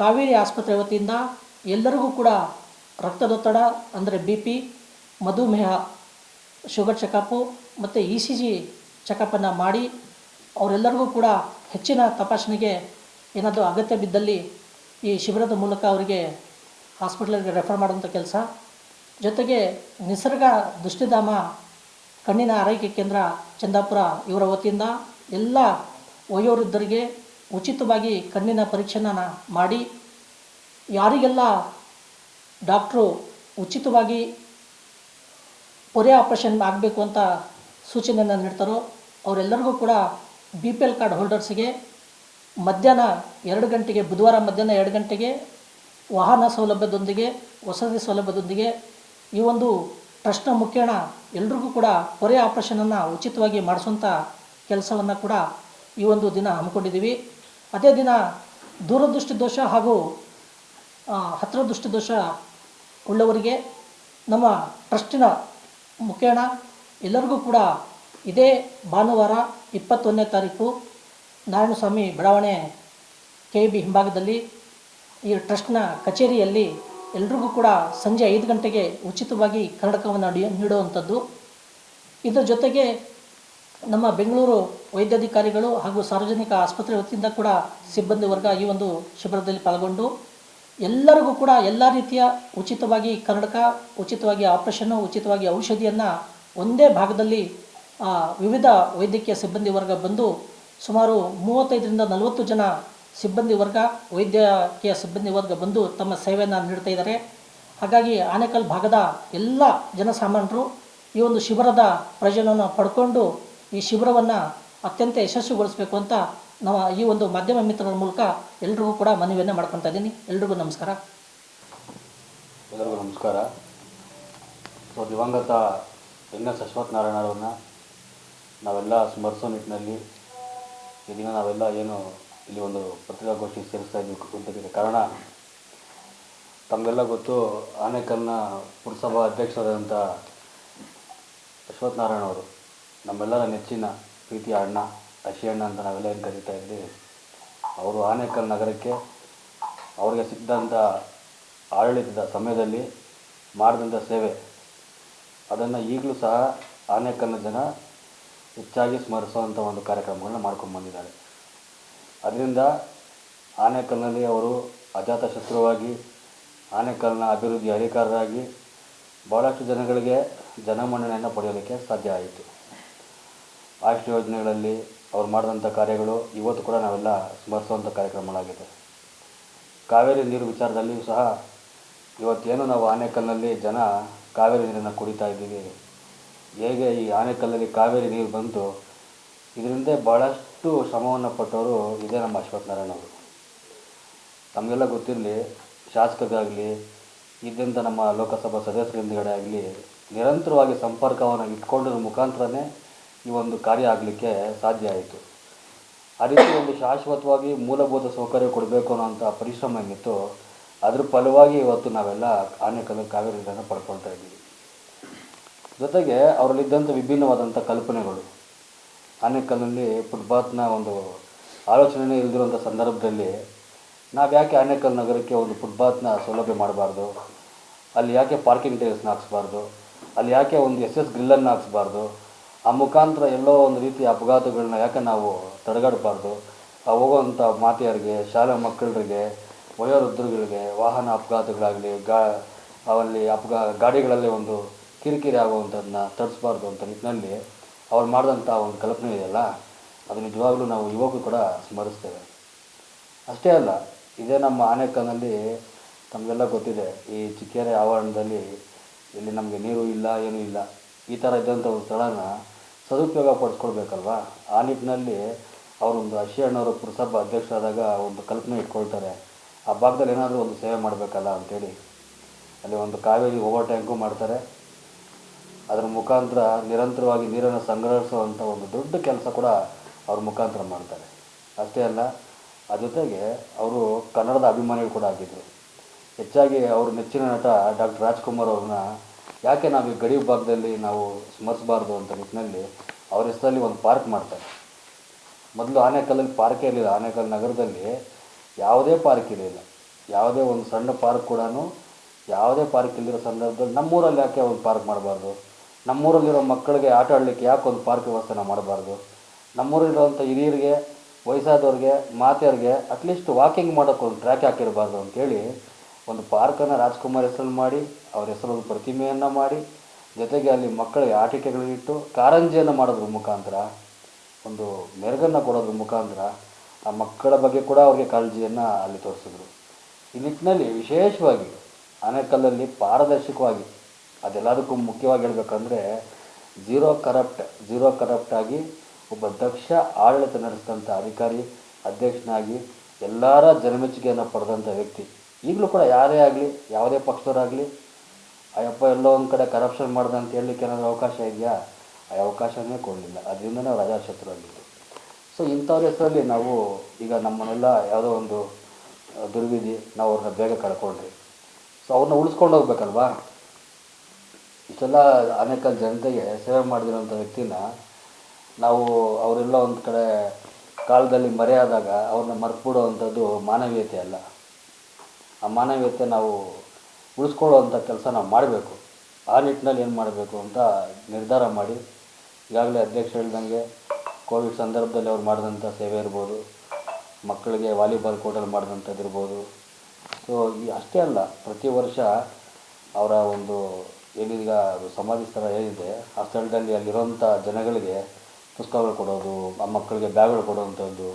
Speaker 3: ಕಾವೇರಿ ಆಸ್ಪತ್ರೆ ವತಿಯಿಂದ ಎಲ್ಲರಿಗೂ ಕೂಡ ರಕ್ತದೊತ್ತಡ ಅಂದರೆ ಬಿ ಪಿ ಮಧುಮೇಹ, ಶುಗರ್ ಚೆಕಪ್ಪು ಮತ್ತು ಇ ಸಿ ಜಿ ಚೆಕಪ್ಪನ್ನು ಮಾಡಿ ಅವರೆಲ್ಲರಿಗೂ ಕೂಡ ಹೆಚ್ಚಿನ ತಪಾಸಣೆಗೆ ಏನಾದರೂ ಅಗತ್ಯ ಬಿದ್ದಲ್ಲಿ ಈ ಶಿಬಿರದ ಮೂಲಕ ಅವರಿಗೆ ಹಾಸ್ಪಿಟ್ಲಿಗೆ ರೆಫರ್ ಮಾಡುವಂಥ ಕೆಲಸ. ಜೊತೆಗೆ ನಿಸರ್ಗ ದೃಷ್ಟಿಧಾಮ, ಕಣ್ಣಿನ ಆರೈಕೆ ಕೇಂದ್ರ ಚಂದಾಪುರ ಇವರ ವತಿಯಿಂದ ಎಲ್ಲ ವಯೋವೃದ್ಧರಿಗೆ ಉಚಿತವಾಗಿ ಕಣ್ಣಿನ ಪರೀಕ್ಷೆನ ಮಾಡಿ, ಯಾರಿಗೆಲ್ಲ ಡಾಕ್ಟ್ರು ಉಚಿತವಾಗಿ ಪೊರೆ ಆಪ್ರೇಷನ್ ಆಗಬೇಕು ಅಂತ ಸೂಚನೆಯನ್ನು ನೀಡ್ತಾರೋ ಅವರೆಲ್ಲರಿಗೂ ಕೂಡ ಬಿ ಪಿ ಎಲ್ ಕಾರ್ಡ್ ಹೋಲ್ಡರ್ಸಿಗೆ ಮಧ್ಯಾಹ್ನ ಎರಡು ಗಂಟೆಗೆ, ಬುಧವಾರ ಮಧ್ಯಾಹ್ನ ಎರಡು ಗಂಟೆಗೆ, ವಾಹನ ಸೌಲಭ್ಯದೊಂದಿಗೆ, ವಸತಿ ಸೌಲಭ್ಯದೊಂದಿಗೆ ಈ ಒಂದು ಟ್ರಸ್ಟ್ನ ಮುಖೇಣ ಎಲ್ರಿಗೂ ಕೂಡ ಪೊರೆ ಆಪ್ರೇಷನನ್ನು ಉಚಿತವಾಗಿ ಮಾಡಿಸುವಂಥ ಕೆಲಸವನ್ನು ಕೂಡ ಈ ಒಂದು ದಿನ ಹಮ್ಮಿಕೊಂಡಿದ್ದೀವಿ. ಅದೇ ದಿನ ದೂರದೃಷ್ಟಿ ದೋಷ ಹಾಗೂ ಹತ್ತಿರ ದೃಷ್ಟಿ ದೋಷ ಉಳ್ಳವರಿಗೆ ನಮ್ಮ ಟ್ರಸ್ಟಿನ ಮುಖೇಣ, ಎಲ್ಲರಿಗೂ ಕೂಡ ಇದೇ ಭಾನುವಾರ ಇಪ್ಪತ್ತೊಂದನೇ ತಾರೀಕು ನಾರಾಯಣಸ್ವಾಮಿ ಬಡಾವಣೆ ಕೆ ಬಿ ಹಿಂಭಾಗದಲ್ಲಿ ಈ ಟ್ರಸ್ಟ್ನ ಕಚೇರಿಯಲ್ಲಿ ಎಲ್ರಿಗೂ ಕೂಡ ಸಂಜೆ ಐದು ಗಂಟೆಗೆ ಉಚಿತವಾಗಿ ಕನ್ನಡಕವನ್ನು ನೀಡಿ ನೀಡುವಂಥದ್ದು. ಇದರ ಜೊತೆಗೆ ನಮ್ಮ ಬೆಂಗಳೂರು ವೈದ್ಯಾಧಿಕಾರಿಗಳು ಹಾಗೂ ಸಾರ್ವಜನಿಕ ಆಸ್ಪತ್ರೆ ವತಿಯಿಂದ ಕೂಡ ಸಿಬ್ಬಂದಿ ವರ್ಗ ಈ ಒಂದು ಶಿಬಿರದಲ್ಲಿ ಪಾಲ್ಗೊಂಡು ಎಲ್ಲರಿಗೂ ಕೂಡ ಎಲ್ಲ ರೀತಿಯ ಉಚಿತವಾಗಿ ಕನ್ನಡಕ, ಉಚಿತವಾಗಿ ಆಪರೇಷನ್ನು, ಉಚಿತವಾಗಿ ಔಷಧಿಯನ್ನು ಒಂದೇ ಭಾಗದಲ್ಲಿ ವಿವಿಧ ವೈದ್ಯಕೀಯ ಸಿಬ್ಬಂದಿ ವರ್ಗ ಬಂದು ಸುಮಾರು ಮೂವತ್ತೈದರಿಂದ ನಲವತ್ತು ಜನ ಸಿಬ್ಬಂದಿ ವರ್ಗ, ವೈದ್ಯಕೀಯ ಸಿಬ್ಬಂದಿ ವರ್ಗ ಬಂದು ತಮ್ಮ ಸೇವೆಯನ್ನು ನೀಡ್ತಾ ಇದ್ದಾರೆ. ಹಾಗಾಗಿ ಆನೇಕಲ್ ಭಾಗದ ಎಲ್ಲ ಜನಸಾಮಾನ್ಯರು ಈ ಒಂದು ಶಿಬಿರದ ಪ್ರಯೋಜನವನ್ನು ಪಡ್ಕೊಂಡು ಈ ಶಿಬಿರವನ್ನು ಅತ್ಯಂತ ಯಶಸ್ವಿಗೊಳಿಸಬೇಕು ಅಂತ ನಾವು ಈ ಒಂದು ಮಾಧ್ಯಮ ಮಿತ್ರರ ಮೂಲಕ ಎಲ್ರಿಗೂ ಕೂಡ ಮನವಿಯನ್ನು ಮಾಡ್ಕೊತಾ ಇದ್ದೀನಿ. ಎಲ್ರಿಗೂ ನಮಸ್ಕಾರ.
Speaker 4: ಎಲ್ಲರಿಗೂ ನಮಸ್ಕಾರ. ಸೊ, ದಿವಂಗತ ಎನ್ ಎಸ್ ಅಶ್ವತ್ಥನಾರಾಯಣರವ್ರನ್ನ ನಾವೆಲ್ಲ ಸ್ಮರಿಸೋ ನಿಟ್ಟಿನಲ್ಲಿ ಈ ನಾವೆಲ್ಲ ಏನು ಇಲ್ಲಿ ಒಂದು ಪತ್ರಿಕಾಗೋಷ್ಠಿ ಸೇರಿಸ್ತಾ ಇದ್ದೀವಿ ಅಂತಕ್ಕೆ ಕಾರಣ, ತಮಗೆಲ್ಲ ಗೊತ್ತು, ಆನೇಕಲ್ನ ಪುರಸಭಾ ಅಧ್ಯಕ್ಷರಾದಂಥ ಅಶ್ವತ್ಥನಾರಾಯಣ ಅವರು ನಮ್ಮೆಲ್ಲರ ನೆಚ್ಚಿನ ಪ್ರೀತಿಯ ಅಣ್ಣ. ಅಶಿ ಅಣ್ಣ ಅಂತ ನಾವೆಲ್ಲ ಏನು ಕರೀತಾ ಇದ್ದೀವಿ ಅವರು ಆನೇಕಲ್ ನಗರಕ್ಕೆ ಅವರಿಗೆ ಸಿಕ್ಕಿದಂಥ ಆಡಳಿತದ ಸಮಯದಲ್ಲಿ ಮಾಡಿದಂಥ ಸೇವೆ. ಅದನ್ನು ಈಗಲೂ ಸಹ ಆನೇಕಲ್ನ ಜನ ಹೆಚ್ಚಾಗಿ ಸ್ಮರಿಸುವಂಥ ಒಂದು ಕಾರ್ಯಕ್ರಮಗಳನ್ನ ಮಾಡ್ಕೊಂಡು ಬಂದಿದ್ದಾರೆ. ಅದರಿಂದ ಆನೇಕಲ್ನಲ್ಲಿ ಅವರು ಅಜಾತ ಶತ್ರುವಾಗಿ, ಆನೇಕಲ್ನ ಅಭಿವೃದ್ಧಿ ಅಧಿಕಾರರಾಗಿ ಭಾಳಷ್ಟು ಜನಗಳಿಗೆ ಜನಮನ್ನಣೆಯನ್ನು ಪಡೆಯೋದಕ್ಕೆ ಸಾಧ್ಯ ಆಯಿತು. ಆಯುಷ್ ಯೋಜನೆಗಳಲ್ಲಿ ಅವ್ರು ಮಾಡಿದಂಥ ಕಾರ್ಯಗಳು ಇವತ್ತು ಕೂಡ ನಾವೆಲ್ಲ ಸ್ಮರಿಸುವಂಥ ಕಾರ್ಯಕ್ರಮಗಳಾಗಿದೆ ಕಾವೇರಿ ನೀರು ವಿಚಾರದಲ್ಲಿಯೂ ಸಹ ಇವತ್ತೇನು ನಾವು ಆನೇಕಲ್ನಲ್ಲಿ ಜನ ಕಾವೇರಿ ನೀರನ್ನು ಕುಡಿತಾ ಇದ್ದೀವಿ. ಹೇಗೆ ಈ ಆನೇಕಲ್ಲಲ್ಲಿ ಕಾವೇರಿ ನೀರು ಬಂತು, ಇದರಿಂದ ಭಾಳಷ್ಟು ಶ್ರಮವನ್ನು ಪಟ್ಟವರು ಇದೇ ನಮ್ಮ ಅಶ್ವಥ್ ನಾರಾಯಣ ಅವರು. ತಮಗೆಲ್ಲ ಗೊತ್ತಿರಲಿ ಶಾಸಕರಾಗಲಿ ಇದ್ದಂಥ ನಮ್ಮ ಲೋಕಸಭಾ ಸದಸ್ಯರಿಂದಗಡೆ ಆಗಲಿ, ನಿರಂತರವಾಗಿ ಸಂಪರ್ಕವನ್ನು ಇಟ್ಕೊಂಡಿರೋ ಮುಖಾಂತರನೇ ಈ ಒಂದು ಕಾರ್ಯ ಆಗಲಿಕ್ಕೆ ಸಾಧ್ಯ ಆಯಿತು. ಆ ರೀತಿ ಒಂದು ಶಾಶ್ವತವಾಗಿ ಮೂಲಭೂತ ಸೌಕರ್ಯ ಕೊಡಬೇಕು ಅನ್ನೋಂಥ ಪರಿಶ್ರಮ ಏನಿತ್ತು ಅದ್ರ ಫಲವಾಗಿ ಇವತ್ತು ನಾವೆಲ್ಲ ಆನೆಕಲ್ಲು ಕಾವೇರಿ ನೀರನ್ನು ಪಡ್ಕೊಳ್ತಾ ಇದ್ದೀವಿ. ಜೊತೆಗೆ ಅವರಲ್ಲಿದ್ದಂಥ ವಿಭಿನ್ನವಾದಂಥ ಕಲ್ಪನೆಗಳು. ಆನೆಕಲ್ಲಲ್ಲಿ ಫುಟ್ಪಾತ್ನ ಒಂದು ಆಲೋಚನೆ ಇಲ್ದಿರುವಂಥ ಸಂದರ್ಭದಲ್ಲಿ ನಾವು ಯಾಕೆ ಆನೇಕಲ್ ನಗರಕ್ಕೆ ಒಂದು ಫುಟ್ಪಾತ್ನ ಸೌಲಭ್ಯ ಮಾಡಬಾರ್ದು? ಅಲ್ಲಿ ಯಾಕೆ ಪಾರ್ಕಿಂಗ್ ಟೇಲ್ಸ್ನ ಹಾಕ್ಸ್ಬಾರ್ದು? ಅಲ್ಲಿ ಯಾಕೆ ಒಂದು ಎಸ್ ಎಸ್ ಗ್ರಿಲ್ಲನ್ನು ಹಾಕ್ಸ್ಬಾರ್ದು? ಆ ಮುಖಾಂತರ ಎಲ್ಲೋ ಒಂದು ರೀತಿಯ ಅಪಘಾತಗಳನ್ನ ಯಾಕೆ ನಾವು ತಡೆಗಟ್ಟಬಾರ್ದು? ಹೋಗುವಂಥ ಮಾತೆಯರಿಗೆ, ಶಾಲೆ ಮಕ್ಕಳಿಗೆ ವಯೋವೃದ್ಧರುಗಳಿಗೆ, ವಾಹನ ಅಪಘಾತಗಳಾಗಲಿ, ಗಾ ಅವಲ್ಲಿ ಅಪಘಾ, ಗಾಡಿಗಳಲ್ಲಿ ಒಂದು ಕಿರಿಕಿರಿ ಆಗುವಂಥದ್ದನ್ನ ತಡಿಸ್ಬಾರ್ದು ಅಂತ ನಿಟ್ಟಿನಲ್ಲಿ ಅವ್ರು ಮಾಡಿದಂಥ ಒಂದು ಕಲ್ಪನೆ ಇದೆಯಲ್ಲ? ಅದು ನಿಜವಾಗ್ಲೂ ನಾವು ಇವಾಗ ಕೂಡ ಸ್ಮರಿಸ್ತೇವೆ. ಅಷ್ಟೇ ಅಲ್ಲ, ಇದೇ ನಮ್ಮ ಆನೇಕಲ್ನಲ್ಲಿ ತಮಗೆಲ್ಲ ಗೊತ್ತಿದೆ, ಈ ಚಿಕ್ಕೇರೆ ಆವರಣದಲ್ಲಿ ಇಲ್ಲಿ ನಮಗೆ ನೀರು ಇಲ್ಲ, ಏನೂ ಇಲ್ಲ. ಈ ಥರ ಇದ್ದಂಥ ಒಂದು ಸ್ಥಳನ ಸದುಪಯೋಗ ಪಡಿಸ್ಕೊಳ್ಬೇಕಲ್ವಾ ಆ ನಿಟ್ಟಿನಲ್ಲಿ ಅವರೊಂದು ಅಶಿಯಣ್ಣವರು ಪುರಸಭಾ ಅಧ್ಯಕ್ಷರಾದಾಗ ಒಂದು ಕಲ್ಪನೆ ಇಟ್ಕೊಳ್ತಾರೆ. ಆ ಭಾಗದಲ್ಲಿ ಏನಾದರೂ ಒಂದು ಸೇವೆ ಮಾಡಬೇಕಲ್ಲ ಅಂತೇಳಿ. ಅಲ್ಲಿ ಒಂದು ಕಾವೇರಿ ಓವರ್ ಟ್ಯಾಂಕು ಮಾಡ್ತಾರೆ. ಅದರ ಮುಖಾಂತರ ನಿರಂತರವಾಗಿ ನೀರನ್ನು ಸಂಗ್ರಹಿಸುವಂಥ ಒಂದು ದೊಡ್ಡ ಕೆಲಸ ಕೂಡ ಅವ್ರ ಮುಖಾಂತರ ಮಾಡ್ತಾರೆ. ಅಷ್ಟೇ ಅಲ್ಲ, ಆ ಜೊತೆಗೆ ಅವರು ಕನ್ನಡದ ಅಭಿಮಾನಿಗಳು ಕೂಡ ಆಗಿದ್ದರು ಹೆಚ್ಚಾಗಿ ಅವ್ರ ನೆಚ್ಚಿನ ನಟ ಡಾಕ್ಟರ್ ರಾಜ್ಕುಮಾರ್ ಅವ್ರನ್ನ ಯಾಕೆ ನಾವು ಈ ಗಡಿ ಭಾಗದಲ್ಲಿ ನಾವು ಸ್ಮರಿಸಬಾರ್ದು ಅಂತ ನಿಟ್ಟಿನಲ್ಲಿ ಅವ್ರ ಹೆಸರಲ್ಲಿ ಒಂದು ಪಾರ್ಕ್ ಮಾಡ್ತಾರೆ. ಮೊದಲು ಆನೇಕಲ್ಲಲ್ಲಿ ಪಾರ್ಕೇ ಇರಲಿಲ್ಲ. ಆನೇಕಲ್ ನಗರದಲ್ಲಿ ಯಾವುದೇ ಪಾರ್ಕ್ ಇರಲಿಲ್ಲ. ಯಾವುದೇ ಒಂದು ಸಣ್ಣ ಪಾರ್ಕ್ ಕೂಡ ಯಾವುದೇ ಪಾರ್ಕ್ ಇಲ್ಲದಿರೋ ಸಂದರ್ಭದಲ್ಲಿ ನಮ್ಮೂರಲ್ಲಿ ಯಾಕೆ ಒಂದು ಪಾರ್ಕ್ ಮಾಡಬಾರ್ದು? ನಮ್ಮೂರಲ್ಲಿರೋ ಮಕ್ಕಳಿಗೆ ಆಟ ಆಡಲಿಕ್ಕೆ ಯಾಕೆ ಒಂದು ಪಾರ್ಕ್ ವ್ಯವಸ್ಥೆನ ಮಾಡಬಾರ್ದು? ನಮ್ಮೂರಲ್ಲಿರುವಂಥ ಹಿರಿಯರಿಗೆ, ವಯಸ್ಸಾದವ್ರಿಗೆ, ಮಾತೆಯವ್ರಿಗೆ ಅಟ್ಲೀಸ್ಟ್ ವಾಕಿಂಗ್ ಮಾಡೋಕ್ಕೊಂದು ಟ್ರ್ಯಾಕ್ ಹಾಕಿರಬಾರ್ದು ಅಂತೇಳಿ ಒಂದು ಪಾರ್ಕನ್ನು ರಾಜ್ಕುಮಾರ್ ಹೆಸರಲ್ಲಿ ಮಾಡಿ, ಅವ್ರ ಹೆಸರೊಂದು ಪ್ರತಿಮೆಯನ್ನು ಮಾಡಿ, ಜೊತೆಗೆ ಅಲ್ಲಿ ಮಕ್ಕಳಿಗೆ ಆಟಿಕೆಗಳನ್ನಿಟ್ಟು ಕಾರಂಜಿಯನ್ನು ಮಾಡೋದ್ರ ಮುಖಾಂತರ, ಒಂದು ಮೆರಗನ್ನು ಕೊಡೋದ್ರ ಮುಖಾಂತರ ಆ ಮಕ್ಕಳ ಬಗ್ಗೆ ಕೂಡ ಅವ್ರಿಗೆ ಕಾಳಜಿಯನ್ನು ಅಲ್ಲಿ ತೋರಿಸಿದ್ರು. ಈ ನಿಟ್ಟಿನಲ್ಲಿ ವಿಶೇಷವಾಗಿ ಆನೇಕಲ್ಲಲ್ಲಿ ಪಾರದರ್ಶಕವಾಗಿ ಅದೆಲ್ಲದಕ್ಕೂ ಮುಖ್ಯವಾಗಿ ಹೇಳಬೇಕಂದ್ರೆ, ಝೀರೋ ಕರಪ್ಟ್ ಝೀರೋ ಕರಪ್ಟ್ ಆಗಿ ಒಬ್ಬ ದಕ್ಷ ಆಡಳಿತ ನಡೆಸಿದಂಥ ಅಧಿಕಾರಿ, ಅಧ್ಯಕ್ಷನಾಗಿ ಎಲ್ಲರ ಜನಮೆಚ್ಚುಗೆಯನ್ನು ಪಡೆದಂಥ ವ್ಯಕ್ತಿ. ಈಗಲೂ ಕೂಡ ಯಾರೇ ಆಗಲಿ, ಯಾವುದೇ ಪಕ್ಷದವರಾಗಲಿ, ಅಯ್ಯಪ್ಪ ಎಲ್ಲೋ ಒಂದು ಕಡೆ ಕರಪ್ಷನ್ ಮಾಡ್ದೆ ಅಂತ ಹೇಳಲಿಕ್ಕೆ ಏನಾದರೂ ಅವಕಾಶ ಇದೆಯಾ? ಆ ಅವಕಾಶವೇ ಕೊಡಲಿಲ್ಲ. ಅದರಿಂದನೇ ಅವ್ರು ಅಜಾತಶತ್ರುವಾಗಿದ್ದು ಸೊ ಇಂಥವ್ರ ಹೆಸರಲ್ಲಿ ನಾವು ಈಗ ನಮ್ಮನ್ನೆಲ್ಲ ಯಾವುದೋ ಒಂದು ದುರ್ವಿಧಿ, ನಾವು ಅವ್ರನ್ನ ಬೇಗ ಕಳ್ಕೊಂಡ್ರಿ. ಸೊ ಅವ್ರನ್ನ ಉಳಿಸ್ಕೊಂಡು ಹೋಗ್ಬೇಕಲ್ವಾ? ಇಷ್ಟೆಲ್ಲ ಅನೇಕ ಜನತೆಗೆ ಸೇವೆ ಮಾಡಿದಿರೋಂಥ ವ್ಯಕ್ತಿನ ನಾವು ಅವರೆಲ್ಲ ಒಂದು ಕಡೆ ಕಾಲದಲ್ಲಿ ಮರೆಯಾದಾಗ ಅವ್ರನ್ನ ಮರ್ತ್ಬಿಡುವಂಥದ್ದು ಮಾನವೀಯತೆ ಅಲ್ಲ. ಆ ಮಾನವೀಯತೆ ನಾವು ಉಳಿಸ್ಕೊಳ್ಳುವಂಥ ಕೆಲಸ ನಾವು ಮಾಡಬೇಕು. ಆ ನಿಟ್ಟಿನಲ್ಲಿ ಏನು ಮಾಡಬೇಕು ಅಂತ ನಿರ್ಧಾರ ಮಾಡಿ, ಈಗಾಗಲೇ ಅಧ್ಯಕ್ಷ ಹೇಳ್ದಂಗೆ ಕೋವಿಡ್ ಸಂದರ್ಭದಲ್ಲಿ ಅವ್ರು ಮಾಡಿದಂಥ ಸೇವೆ ಇರ್ಬೋದು, ಮಕ್ಕಳಿಗೆ ವಾಲಿಬಾಲ್ ಕೋರ್ಟಲ್ಲಿ ಮಾಡಿದಂಥದ್ದು ಇರ್ಬೋದು. ಸೊ ಈ ಅಷ್ಟೇ ಅಲ್ಲ, ಪ್ರತಿ ವರ್ಷ ಅವರ ಒಂದು ಏನೀಗ ಸಮಾಧಿ ಸ್ಥಳ ಏನಿದೆ, ಆ ಸ್ಥಳದಲ್ಲಿ ಅಲ್ಲಿರೋಂಥ ಜನಗಳಿಗೆ ಪುಸ್ತಕಗಳು ಕೊಡೋದು, ಆ ಮಕ್ಕಳಿಗೆ ಬ್ಯಾಗ್ಗಳು ಕೊಡೋವಂಥದ್ದು,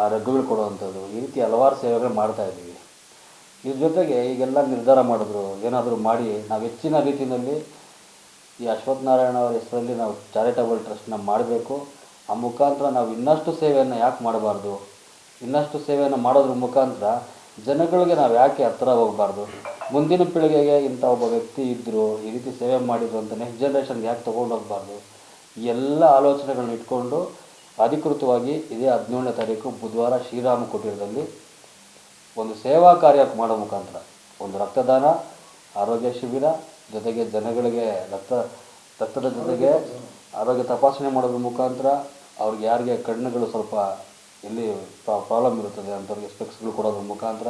Speaker 4: ಆ ರಗ್ಗುಗಳು ಕೊಡುವಂಥದ್ದು, ಈ ರೀತಿ ಹಲವಾರು ಸೇವೆಗಳು ಮಾಡ್ತಾ ಇದ್ದೀವಿ. ಇದ್ರ ಜೊತೆಗೆ ಈಗೆಲ್ಲ ನಿರ್ಧಾರ ಮಾಡಿದ್ರು, ಏನಾದರೂ ಮಾಡಿ, ನಾವು ಹೆಚ್ಚಿನ ರೀತಿಯಲ್ಲಿ ಈ ಅಶ್ವಥ್ ನಾರಾಯಣ ಅವರ ಹೆಸರಲ್ಲಿ ನಾವು ಚಾರಿಟಬಲ್ ಟ್ರಸ್ಟ್ನ ಮಾಡಬೇಕು. ಆ ಮುಖಾಂತರ ನಾವು ಇನ್ನಷ್ಟು ಸೇವೆಯನ್ನು ಯಾಕೆ ಮಾಡಬಾರ್ದು? ಇನ್ನಷ್ಟು ಸೇವೆಯನ್ನು ಮಾಡೋದ್ರ ಮುಖಾಂತರ ಜನಗಳಿಗೆ ನಾವು ಯಾಕೆ ಹತ್ತಿರ ಹೋಗಬಾರ್ದು? ಮುಂದಿನ ಪೀಳಿಗೆಗೆ ಇಂಥ ಒಬ್ಬ ವ್ಯಕ್ತಿ ಇದ್ದರು ಈ ರೀತಿ ಸೇವೆ ಮಾಡಿದ್ರು ಅಂತ ನೆಕ್ಸ್ಟ್ ಜನ್ರೇಷನ್ಗೆ ಯಾಕೆ ತೊಗೊಂಡು ಹೋಗಬಾರ್ದು? ಎಲ್ಲ ಆಲೋಚನೆಗಳನ್ನ ಇಟ್ಕೊಂಡು ಅಧಿಕೃತವಾಗಿ ಇದೇ ಹದಿನೇಳನೇ ತಾರೀಕು ಬುಧವಾರ ಶ್ರೀರಾಮ ಕುಟೀರದಲ್ಲಿ ಒಂದು ಸೇವಾ ಕಾರ್ಯ ಮಾಡೋ ಮುಖಾಂತರ, ಒಂದು ರಕ್ತದಾನ, ಆರೋಗ್ಯ ಶಿಬಿರ ಜೊತೆಗೆ ಜನಗಳಿಗೆ ರಕ್ತ, ರಕ್ತದ ಜೊತೆಗೆ ಆರೋಗ್ಯ ತಪಾಸಣೆ ಮಾಡೋದ್ರ ಮುಖಾಂತರ ಅವ್ರಿಗೆ ಯಾರಿಗೆ ಕಣ್ಣುಗಳು ಸ್ವಲ್ಪ ಎಲ್ಲಿ ಪ್ರಾಬ್ಲಮ್ ಇರುತ್ತದೆ ಅಂಥವ್ರಿಗೆ ಸ್ಪೆಕ್ಸ್ಗಳು ಕೊಡೋದ್ರ ಮುಖಾಂತರ,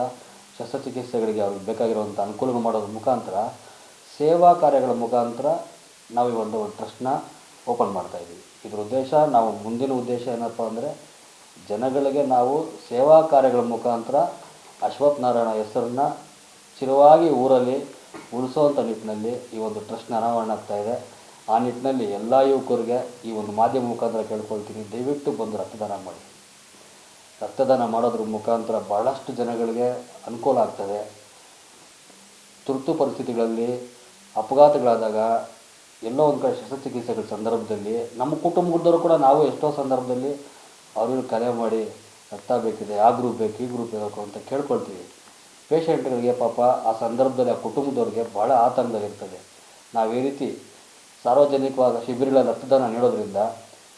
Speaker 4: ಶಸ್ತ್ರಚಿಕಿತ್ಸೆಗಳಿಗೆ ಅವ್ರಿಗೆ ಬೇಕಾಗಿರುವಂಥ ಅನುಕೂಲ ಮಾಡೋದ್ರ ಮುಖಾಂತರ ಸೇವಾ ಕಾರ್ಯಗಳ ಮುಖಾಂತರ ನಾವು ಈ ಒಂದು ಟ್ರಸ್ಟ್ನ ಓಪನ್ ಮಾಡ್ತಾ ಇದ್ದೀವಿ. ಇದ್ರ ಉದ್ದೇಶ ನಾವು ಮುಂದಿನ ಉದ್ದೇಶ ಏನಪ್ಪ ಅಂದರೆ ಜನಗಳಿಗೆ ನಾವು ಸೇವಾ ಕಾರ್ಯಗಳ ಮುಖಾಂತರ ಅಶ್ವಥ್ ನಾರಾಯಣ ಹೆಸರನ್ನ ಚಿರವಾಗಿ ಊರಲ್ಲಿ ಉಳಿಸುವಂಥ ನಿಟ್ಟಿನಲ್ಲಿ ಈ ಒಂದು ಟ್ರಸ್ಟ್ನ ಅನಾವರಣ ಇದೆ. ಆ ನಿಟ್ಟಿನಲ್ಲಿ ಎಲ್ಲ ಯುವಕರಿಗೆ ಈ ಒಂದು ಮಾಧ್ಯಮ ಮುಖಾಂತರ ಕೇಳ್ಕೊಳ್ತೀನಿ. ದಯವಿಟ್ಟು ಬಂದು ರಕ್ತದಾನ ಮಾಡಿ. ರಕ್ತದಾನ ಮಾಡೋದ್ರ ಮುಖಾಂತರ ಭಾಳಷ್ಟು ಜನಗಳಿಗೆ ಅನುಕೂಲ ಆಗ್ತದೆ. ತುರ್ತು ಪರಿಸ್ಥಿತಿಗಳಲ್ಲಿ ಅಪಘಾತಗಳಾದಾಗ ಎಲ್ಲೋ ಒಂದು ಕಡೆ ಶಸ್ತ್ರಚಿಕಿತ್ಸೆಗಳ ಸಂದರ್ಭದಲ್ಲಿ ನಮ್ಮ ಕುಟುಂಬದವರು ಕೂಡ ನಾವು ಎಷ್ಟೋ ಸಂದರ್ಭದಲ್ಲಿ ಅವ್ರಿಗೆ ಕರೆ ಮಾಡಿ ರಕ್ತ ಬೇಕಿದೆ ಆ ಗ್ರೂಪ್ ಬೇಕು ಈ ಗ್ರೂಪ್ ಬೇಕು ಅಂತ ಕೇಳ್ಕೊಳ್ತೀವಿ. ಪೇಷಂಟ್ಗಳಿಗೆ ಪಾಪ ಆ ಸಂದರ್ಭದಲ್ಲಿ, ಆ ಕುಟುಂಬದವ್ರಿಗೆ ಭಾಳ ಆತಂಕದಲ್ಲಿರ್ತದೆ ನಾವು ಈ ರೀತಿ ಸಾರ್ವಜನಿಕವಾದ ಶಿಬಿರಗಳ ರಕ್ತದಾನ ನೀಡೋದ್ರಿಂದ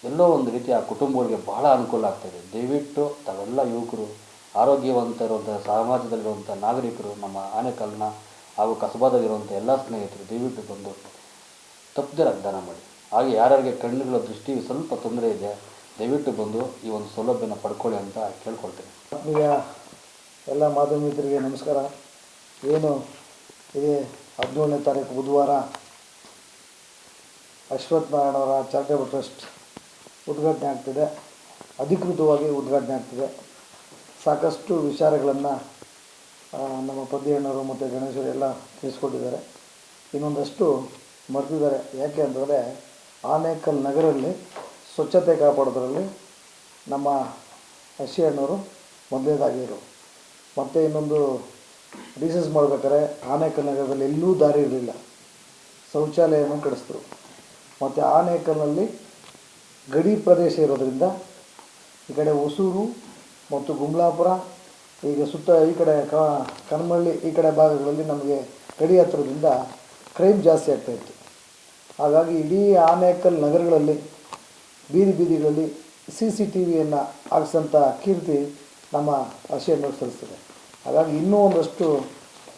Speaker 4: ಎಲ್ಲೋ ಒಂದು ರೀತಿ ಆ ಕುಟುಂಬಗಳಿಗೆ ಬಹಳ ಅನುಕೂಲ ಆಗ್ತದೆ. ದಯವಿಟ್ಟು ತಾವೆಲ್ಲ ಯುವಕರು ಆರೋಗ್ಯವಂತರುವಂಥ ಸಮಾಜದಲ್ಲಿರುವಂಥ ನಾಗರಿಕರು, ನಮ್ಮ ಆನೆಕಲ್ನ ಹಾಗೂ ಕಸಬಾದಲ್ಲಿರುವಂಥ ಎಲ್ಲ ಸ್ನೇಹಿತರು, ದಯವಿಟ್ಟು ಬಂದು ತಪ್ಪದೆ ರಕ್ತದಾನ ಮಾಡಿ. ಹಾಗೆ ಯಾರ್ಯಾರಿಗೆ ಕಣ್ಣುಗಳ ದೃಷ್ಟಿ ಸ್ವಲ್ಪ ತೊಂದರೆ ಇದೆ ದಯವಿಟ್ಟು ಬಂದು ಈ ಒಂದು ಸೌಲಭ್ಯನ ಪಡ್ಕೊಳ್ಳಿ ಅಂತ ಕೇಳ್ಕೊಳ್ತೇನೆ.
Speaker 5: ಈಗ ಎಲ್ಲ ಮಾಧ್ಯಮ ಮಿತ್ರರಿಗೆ ನಮಸ್ಕಾರ. ಏನು ಇದೇ ಹದಿನೇಳನೇ ತಾರೀಕು ಬುಧವಾರ ಅಶ್ವಥ್ ನಾರಾಯಣವರ ಚಾರಿಟೇಬಲ್ ಟ್ರಸ್ಟ್ ಉದ್ಘಾಟನೆ ಆಗ್ತಿದೆ. ಅಧಿಕೃತವಾಗಿ ಉದ್ಘಾಟನೆ ಆಗ್ತಿದೆ. ಸಾಕಷ್ಟು ವಿಚಾರಗಳನ್ನು ನಮ್ಮ ಪದ್ಯಣ್ಣವರು ಮತ್ತು ಗಣೇಶರು ಎಲ್ಲ ತಿಳಿಸ್ಕೊಟ್ಟಿದ್ದಾರೆ. ಇನ್ನೊಂದಷ್ಟು ಮರೆತಿದ್ದಾರೆ. ಯಾಕೆ ಅಂತಂದರೆ ಆನೇಕಲ್ ನಗರಲ್ಲಿ ಸ್ವಚ್ಛತೆ ಕಾಪಾಡೋದ್ರಲ್ಲಿ ನಮ್ಮ ಅಣ್ಣವರು ಮೊದಲನೇದಾಗಿರು ಮತ್ತು ಇನ್ನೊಂದು ರಿಸರ್ಚ್ ಮಾಡ್ಬೇಕಾದ್ರೆ ಆನೇಕಲ್ ನಗರದಲ್ಲಿ ಎಲ್ಲೂ ದಾರಿ ಇರಲಿಲ್ಲ. ಶೌಚಾಲಯವನ್ನು ಕಡಿಸ್ತರು ಮತ್ತು ಆನೇಕಲ್ನಲ್ಲಿ ಗಡಿ ಪ್ರದೇಶ ಇರೋದರಿಂದ ಈ ಕಡೆ ಹೊಸೂರು ಮತ್ತು ಗುಮ್ಲಾಪುರ ಈಗ ಸುತ್ತ ಈ ಕಡೆ ಕನ್ಮಳ್ಳಿ ಈ ಕಡೆ ಭಾಗಗಳಲ್ಲಿ ನಮಗೆ ಗಡಿ ಹತ್ತಿರದಿಂದ ಕ್ರೈಮ್ ಜಾಸ್ತಿ ಆಗ್ತಾಯಿತ್ತು ಹಾಗಾಗಿ ಇಡೀ ಆನೇಕಲ್ ನಗರಗಳಲ್ಲಿ ಬೀದಿ ಬೀದಿಗಳಲ್ಲಿ ಸಿ ಸಿ ಟಿ ವಿಯನ್ನು ಹಾಕಿಸಂಥ ಕೀರ್ತಿ ನಮ್ಮ ಅಶಿಯನ್ನು ಸಲ್ಲಿಸ್ತದೆ ಹಾಗಾಗಿ ಇನ್ನೂ ಒಂದಷ್ಟು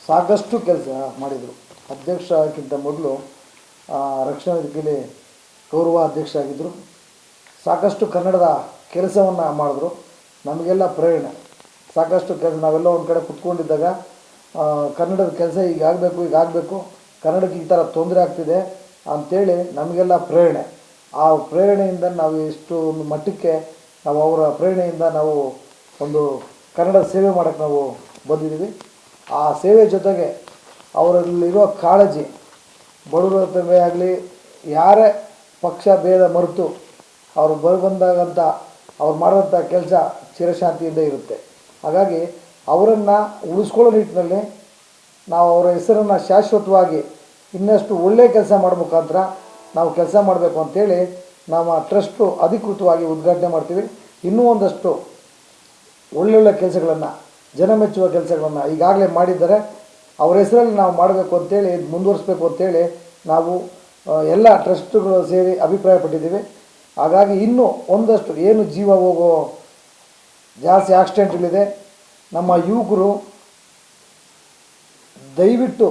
Speaker 5: ಸಾಕಷ್ಟು ಕೆಲಸ ಮಾಡಿದರು. ಅಧ್ಯಕ್ಷ ಆಗಿದ್ದ ಮೊದಲು ರಕ್ಷಣಾ ವೇದಿಕೆಯಲ್ಲಿ ಗೌರವ ಅಧ್ಯಕ್ಷ ಆಗಿದ್ದರು ಸಾಕಷ್ಟು ಕನ್ನಡದ ಕೆಲಸವನ್ನು ಮಾಡಿದ್ರು. ನಮಗೆಲ್ಲ ಪ್ರೇರಣೆ. ಸಾಕಷ್ಟು ಕೆಲಸ, ನಾವೆಲ್ಲ ಒಂದು ಕಡೆ ಕುತ್ಕೊಂಡಿದ್ದಾಗ ಕನ್ನಡದ ಕೆಲಸ ಈಗ ಆಗಬೇಕು ಈಗ ಆಗಬೇಕು ಕನ್ನಡಕ್ಕೆ ಈ ಥರ ತೊಂದರೆ ಆಗ್ತಿದೆ ಅಂಥೇಳಿ ನಮಗೆಲ್ಲ ಪ್ರೇರಣೆ. ಆ ಪ್ರೇರಣೆಯಿಂದ ನಾವು ಎಷ್ಟು ಒಂದು ಮಟ್ಟಕ್ಕೆ ನಾವು ಅವರ ಪ್ರೇರಣೆಯಿಂದ ನಾವು ಒಂದು ಕನ್ನಡ ಸೇವೆ ಮಾಡೋಕ್ಕೆ ನಾವು ಬಂದಿದ್ದೀವಿ. ಆ ಸೇವೆ ಜೊತೆಗೆ ಅವರಲ್ಲಿರೋ ಕಾಳಜಿ ಬಡವರ ಆಗಲಿ, ಯಾರೇ ಪಕ್ಷ ಭೇದ ಮರೆತು ಅವರು ಬಂದಾಗಂಥ ಅವ್ರು ಮಾಡೋಂಥ ಕೆಲಸ ಚಿರಶಾಂತಿಯಿಂದ ಇರುತ್ತೆ. ಹಾಗಾಗಿ ಅವರನ್ನು ಉಳಿಸ್ಕೊಳ್ಳೋ ನಿಟ್ಟಿನಲ್ಲಿ ನಾವು ಅವರ ಹೆಸರನ್ನು ಶಾಶ್ವತವಾಗಿ ಇನ್ನಷ್ಟು ಒಳ್ಳೆಯ ಕೆಲಸ ಮಾಡಬೇಕಂತ ನಾವು ಕೆಲಸ ಮಾಡಬೇಕು ಅಂತೇಳಿ ನಮ್ಮ ಟ್ರಸ್ಟು ಅಧಿಕೃತವಾಗಿ ಉದ್ಘಾಟನೆ ಮಾಡ್ತೀವಿ. ಇನ್ನೂ ಒಂದಷ್ಟು ಒಳ್ಳೊಳ್ಳೆ ಕೆಲಸಗಳನ್ನು ಜನ ಮೆಚ್ಚುವ ಕೆಲಸಗಳನ್ನು ಈಗಾಗಲೇ ಮಾಡಿದ್ದಾರೆ. ಅವರ ಹೆಸರಲ್ಲಿ ನಾವು ಮಾಡಬೇಕು ಅಂತೇಳಿ ಮುಂದುವರಿಸ್ಬೇಕು ಅಂತೇಳಿ ನಾವು ಆ, ಎಲ್ಲ ಟ್ರಸ್ಟ್ಗಳು ಸೇರಿ ಅಭಿಪ್ರಾಯಪಟ್ಟಿದ್ದೀವಿ ಹಾಗಾಗಿ ಇನ್ನೂ ಒಂದಷ್ಟು ಏನು ಜೀವ ಹೋಗೋ ಜಾಸ್ತಿ ಆಕ್ಸಿಡೆಂಟ್ಗಳಿದೆ ನಮ್ಮ ಯುವಕರು ದಯವಿಟ್ಟು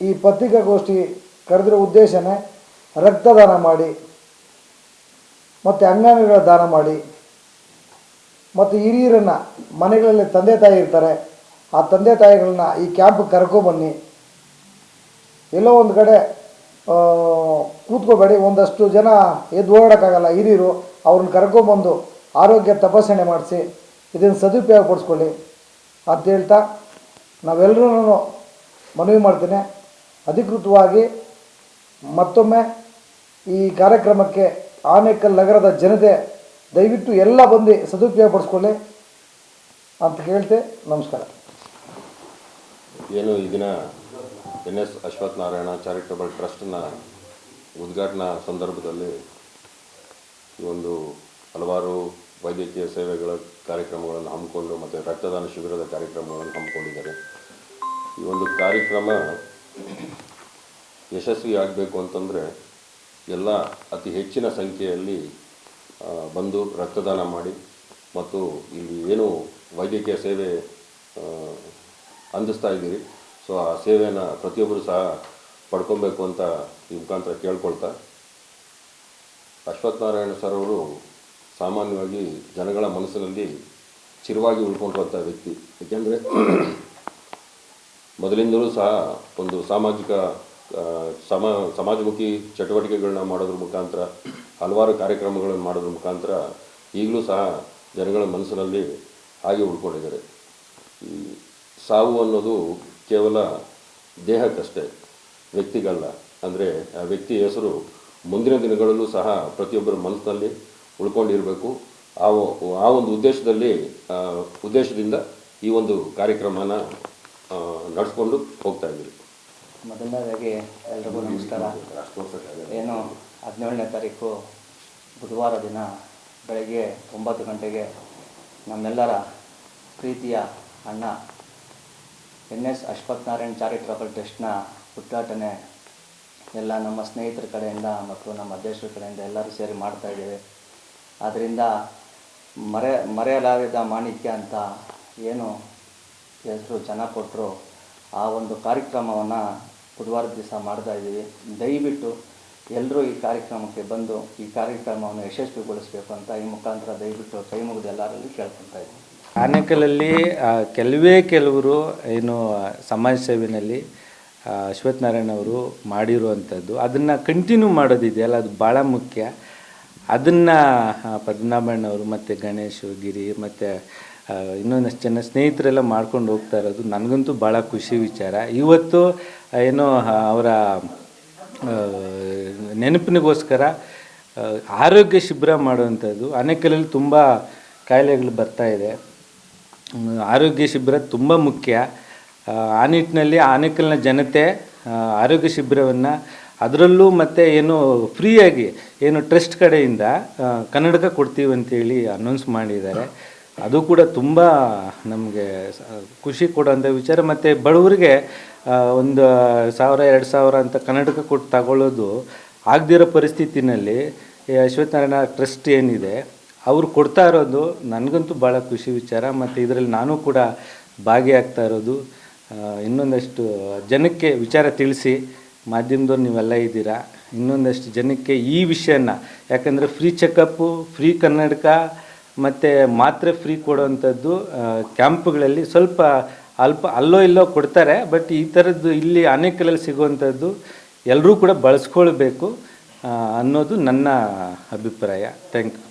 Speaker 5: ಈ ಪತ್ರಿಕಾಗೋಷ್ಠಿ ಕರೆದಿರೋ ಉದ್ದೇಶನೇ ರಕ್ತದಾನ ಮಾಡಿ, ಮತ್ತು ಅಂಗಾಂಗಗಳ ದಾನ ಮಾಡಿ, ಮತ್ತು ಹಿರಿಯರನ್ನು ಮನೆಗಳಲ್ಲಿ ತಂದೆ ತಾಯಿ ಇರ್ತಾರೆ, ಆ ತಂದೆ ತಾಯಿಗಳನ್ನ ಈ ಕ್ಯಾಂಪಿಗೆ ಕರ್ಕೊಬನ್ನಿ ಎಲ್ಲೋ ಒಂದು ಕಡೆ ಕೂತ್ಕೋಬೇಡಿ, ಒಂದಷ್ಟು ಜನ ಎದ್ದು ಓಡಾಡೋಕ್ಕಾಗಲ್ಲ ಹಿರಿಯರು, ಅವ್ರನ್ನ ಕರ್ಕೊಂಬಂದು ಆರೋಗ್ಯ ತಪಾಸಣೆ ಮಾಡಿಸಿ, ಇದನ್ನು ಸದುಪಯೋಗ ಪಡಿಸ್ಕೊಳ್ಳಿ ಅಂತ ಹೇಳ್ತಾ ನಾವೆಲ್ಲರೂ ಮನವಿ ಮಾಡ್ತೇನೆ. ಅಧಿಕೃತವಾಗಿ ಮತ್ತೊಮ್ಮೆ ಈ ಕಾರ್ಯಕ್ರಮಕ್ಕೆ ಆನೇಕಲ್ ನಗರದ ಜನತೆ ದಯವಿಟ್ಟು ಎಲ್ಲ ಬಂದು ಸದುಪಯೋಗ ಪಡಿಸ್ಕೊಳ್ಳಿ ಅಂತ ಹೇಳ್ತೆ, ನಮಸ್ಕಾರ.
Speaker 6: ಏನು ಈ ದಿನ N S Ashwath Narayana charitable ಟ್ರಸ್ಟ್ನ ಉದ್ಘಾಟನಾ ಸಂದರ್ಭದಲ್ಲಿ ಈ ಒಂದು ಹಲವಾರು ವೈದ್ಯಕೀಯ ಸೇವೆಗಳ ಕಾರ್ಯಕ್ರಮಗಳನ್ನು ಹಮ್ಮಿಕೊಂಡು ಮತ್ತು ರಕ್ತದಾನ ಶಿಬಿರದ ಕಾರ್ಯಕ್ರಮಗಳನ್ನು ಹಮ್ಮಿಕೊಂಡಿದ್ದಾರೆ. ಈ ಒಂದು ಕಾರ್ಯಕ್ರಮ ಯಶಸ್ವಿ ಆಗಬೇಕು ಅಂತಂದರೆ ಎಲ್ಲ ಅತಿ ಹೆಚ್ಚಿನ ಸಂಖ್ಯೆಯಲ್ಲಿ ಬಂದು ರಕ್ತದಾನ ಮಾಡಿ ಮತ್ತು ಇಲ್ಲಿ ಏನು ವೈದ್ಯಕೀಯ ಸೇವೆ ಅಂದಿಸ್ತಾ ಇದ್ದೀರಿ. ಸೊ, ಆ ಸೇವೆಯನ್ನು ಪ್ರತಿಯೊಬ್ಬರು ಸಹ ಪಡ್ಕೊಬೇಕು ಅಂತ ಈ ಮುಖಾಂತರ ಕೇಳ್ಕೊಳ್ತಾ. ಅಶ್ವಥ್ ನಾರಾಯಣ ಸರ್ ಅವರು ಸಾಮಾನ್ಯವಾಗಿ ಜನಗಳ ಮನಸ್ಸಿನಲ್ಲಿ ಚಿರವಾಗಿ ಉಳ್ಕೊಂಡಿರುವಂಥ ವ್ಯಕ್ತಿ. ಏಕೆಂದರೆ ಮೊದಲಿಂದಲೂ ಸಹ ಒಂದು ಸಾಮಾಜಿಕ ಸಮ, ಸಮಾಜಮುಖಿ ಚಟುವಟಿಕೆಗಳನ್ನ ಮಾಡೋದ್ರ ಮುಖಾಂತರ, ಹಲವಾರು ಕಾರ್ಯಕ್ರಮಗಳನ್ನು ಮಾಡೋದ್ರ ಮುಖಾಂತರ ಈಗಲೂ ಸಹ ಜನಗಳ ಮನಸ್ಸಿನಲ್ಲಿ ಹಾಗೆ ಉಳ್ಕೊಂಡಿದ್ದಾರೆ. ಈ ಸಾವು ಅನ್ನೋದು ಕೇವಲ ದೇಹಕ್ಕಷ್ಟೇ, ವ್ಯಕ್ತಿಗಲ್ಲ. ಅಂದರೆ ಆ ವ್ಯಕ್ತಿ ಹೆಸರು ಮುಂದಿನ ದಿನಗಳಲ್ಲೂ ಸಹ ಪ್ರತಿಯೊಬ್ಬರ ಮನಸ್ಸಿನಲ್ಲಿ ಉಳ್ಕೊಂಡಿರಬೇಕು. ಆ ಆ ಒಂದು ಉದ್ದೇಶದಲ್ಲಿ ಉದ್ದೇಶದಿಂದ ಈ ಒಂದು ಕಾರ್ಯಕ್ರಮನ ನಡೆಸ್ಕೊಂಡು ಹೋಗ್ತಾ ಇದ್ದೀವಿ
Speaker 7: ಮೊದಲನೇದಾಗಿ ಎಲ್ರಿಗೂ ನಮಸ್ಕಾರ. ಏನು ಹದಿನೇಳನೇ ತಾರೀಕು ಬುಧವಾರ ದಿನ ಬೆಳಗ್ಗೆ ಒಂಬತ್ತು ಗಂಟೆಗೆ ನಮ್ಮೆಲ್ಲರ ಪ್ರೀತಿಯ ಅಣ್ಣ N S Ashwath Narayan charitable ಟ್ರಸ್ಟ್ನ ಉದ್ಘಾಟನೆ ಎಲ್ಲ ನಮ್ಮ ಸ್ನೇಹಿತರ ಕಡೆಯಿಂದ ಮತ್ತು ನಮ್ಮ ಅಧ್ಯಕ್ಷರ ಕಡೆಯಿಂದ ಎಲ್ಲರೂ ಸೇರಿ ಮಾಡ್ತಾ ಇದ್ದೇವೆ. ಆದ್ದರಿಂದ ಮರೆ ಮರೆಯಲಾಗದ ಮಾಣಿಕ್ಯ ಅಂತ ಏನು ಹೆಸರು ಜನ ಕೊಟ್ಟರು ಆ ಒಂದು ಕಾರ್ಯಕ್ರಮವನ್ನು ಬುಧವಾರ ದಿವಸ ಮಾಡ್ತಾ ಇದ್ದೀವಿ. ದಯವಿಟ್ಟು ಎಲ್ಲರೂ ಈ ಕಾರ್ಯಕ್ರಮಕ್ಕೆ ಬಂದು ಈ ಕಾರ್ಯಕ್ರಮವನ್ನು ಯಶಸ್ವಿಗೊಳಿಸಬೇಕು ಅಂತ ಈ ಮುಖಾಂತರ ದಯವಿಟ್ಟು ಕೈ ಮುಗಿದು ಎಲ್ಲರಲ್ಲಿ ಕೇಳ್ಕೊತಾ ಇದ್ದೀವಿ
Speaker 8: ಆನೇಕಲಲ್ಲಿ ಕೆಲವೇ ಕೆಲವರು ಏನು ಸಮಾಜ ಸೇವೆಯಲ್ಲಿ ಅಶ್ವತ್ಥನಾರಾಯಣ ಅವರು ಮಾಡಿರುವಂಥದ್ದು. ಅದನ್ನು ಕಂಟಿನ್ಯೂ ಮಾಡೋದಿದೆಯಲ್ಲ ಅದು ಭಾಳ ಮುಖ್ಯ. ಅದನ್ನು ಪದ್ಮನಾಭಣ್ಣವರು ಮತ್ತು ಗಣೇಶ್, ಗಿರಿ ಮತ್ತು ಇನ್ನೊಂದಷ್ಟು ಜನ ಸ್ನೇಹಿತರೆಲ್ಲ ಮಾಡ್ಕೊಂಡು ಹೋಗ್ತಾ ಇರೋದು. ನನಗಂತೂ ಭಾಳ ಖುಷಿ ವಿಚಾರ. ಇವತ್ತು ಏನೋ ಅವರ ನೆನಪಿನಗೋಸ್ಕರ ಆರೋಗ್ಯ ಶಿಬಿರ ಮಾಡುವಂಥದ್ದು. ಅನೇಕಲಲ್ಲಿ ತುಂಬ ಕಾಯಿಲೆಗಳು ಬರ್ತಾ ಇದೆ. ಆರೋಗ್ಯ ಶಿಬಿರ ತುಂಬ ಮುಖ್ಯ. ಆ, ನಿಟ್ಟಿನಲ್ಲಿ ಆನೇಕಲ್ನ ಜನತೆ ಆರೋಗ್ಯ ಶಿಬಿರವನ್ನು ಅದರಲ್ಲೂ ಮತ್ತು ಏನು ಫ್ರೀಯಾಗಿ ಏನು ಟ್ರಸ್ಟ್ ಕಡೆಯಿಂದ ಕನ್ನಡಕ ಕೊಡ್ತೀವಿ ಅಂತೇಳಿ ಅನೌನ್ಸ್ ಮಾಡಿದ್ದಾರೆ. ಅದು ಕೂಡ ತುಂಬ ನಮಗೆ ಖುಷಿ ಕೊಡುವಂಥ ವಿಚಾರ. ಮತ್ತು ಬಡವರಿಗೆ ಒಂದು ಸಾವಿರ, ಎರಡು ಸಾವಿರ ಅಂತ ಕನ್ನಡಕ ಕೊಟ್ಟು ತಗೊಳ್ಳೋದು ಆಗದಿರೋ ಪರಿಸ್ಥಿತಿನಲ್ಲಿ ಈ ಅಶ್ವತ್ಥನಾರಾಯಣ ಟ್ರಸ್ಟ್ ಏನಿದೆ, ಅವ್ರು ಕೊಡ್ತಾ ಇರೋದು ನನಗಂತೂ ಭಾಳ ಖುಷಿ ವಿಚಾರ. ಮತ್ತು ಇದರಲ್ಲಿ ನಾನು ಕೂಡ ಭಾಗಿಯಾಗ್ತಾ ಇರೋದು. ಇನ್ನೊಂದಷ್ಟು ಜನಕ್ಕೆ ವಿಚಾರ ತಿಳಿಸಿ ಮಾಧ್ಯಮದವ್ರು ನೀವೆಲ್ಲ ಇದ್ದೀರಾ, ಇನ್ನೊಂದಷ್ಟು ಜನಕ್ಕೆ ಈ ವಿಷಯನ, ಯಾಕಂದರೆ ಫ್ರೀ ಚೆಕಪ್ಪು ಫ್ರೀ ಕನ್ನಡಕ ಮತ್ತು ಮಾತ್ರೆ ಫ್ರೀ ಕೊಡುವಂಥದ್ದು ಕ್ಯಾಂಪ್ಗಳಲ್ಲಿ ಸ್ವಲ್ಪ ಅಲ್ಪ ಅಲ್ಲೋ ಇಲ್ಲೋ ಕೊಡ್ತಾರೆ ಬಟ್ ಈ ಥರದ್ದು ಇಲ್ಲಿ ಅನೇಕಲಲ್ಲಿ ಸಿಗುವಂಥದ್ದು ಎಲ್ಲರೂ ಕೂಡ ಬಳಸ್ಕೊಳ್ಬೇಕು ಅನ್ನೋದು ನನ್ನ ಅಭಿಪ್ರಾಯ. Thank you